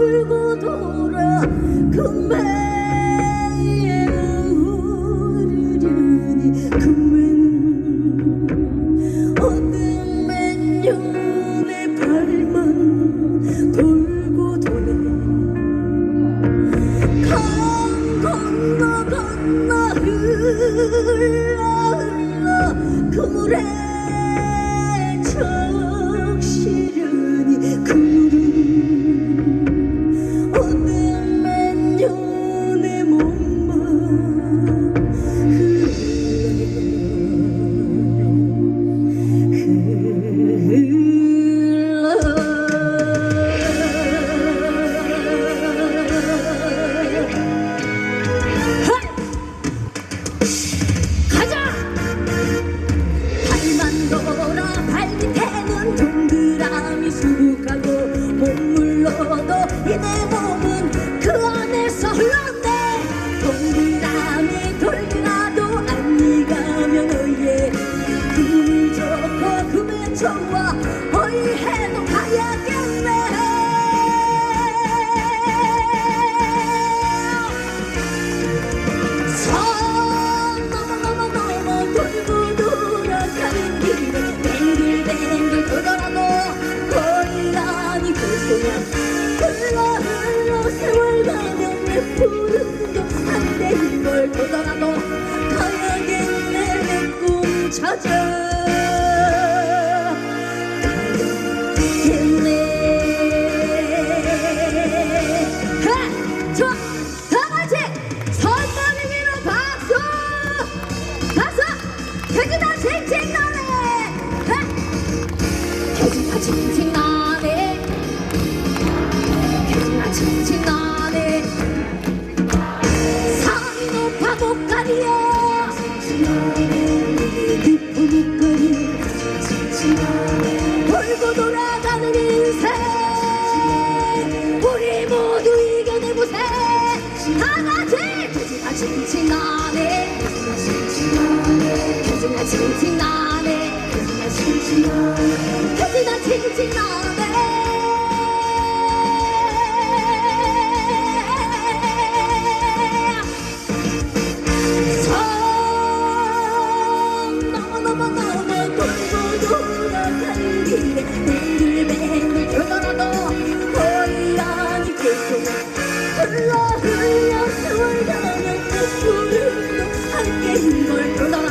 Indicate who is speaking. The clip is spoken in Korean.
Speaker 1: 돌고 돌아 금배에 오르려니 금배는 어둠의 연의 발만 돌고 돌아 강 건너 건너 흘러 흘러 그물에 내 몸은 그 안에서 흘러내 동그라미 돌기라도 안 익으면 어예 금이 좋고 금에 좋아 격산대 이걸 돌더라도 가야겠네 내. 꿈 찾아. 위로 박수! 박수! 해주다 칭칭 우리 모두 이겨내보세. 다같이 해주나 칭칭 나네. 해주나 칭칭 나네. 해주나 칭칭 나네 함께 힘걸 쏟아라.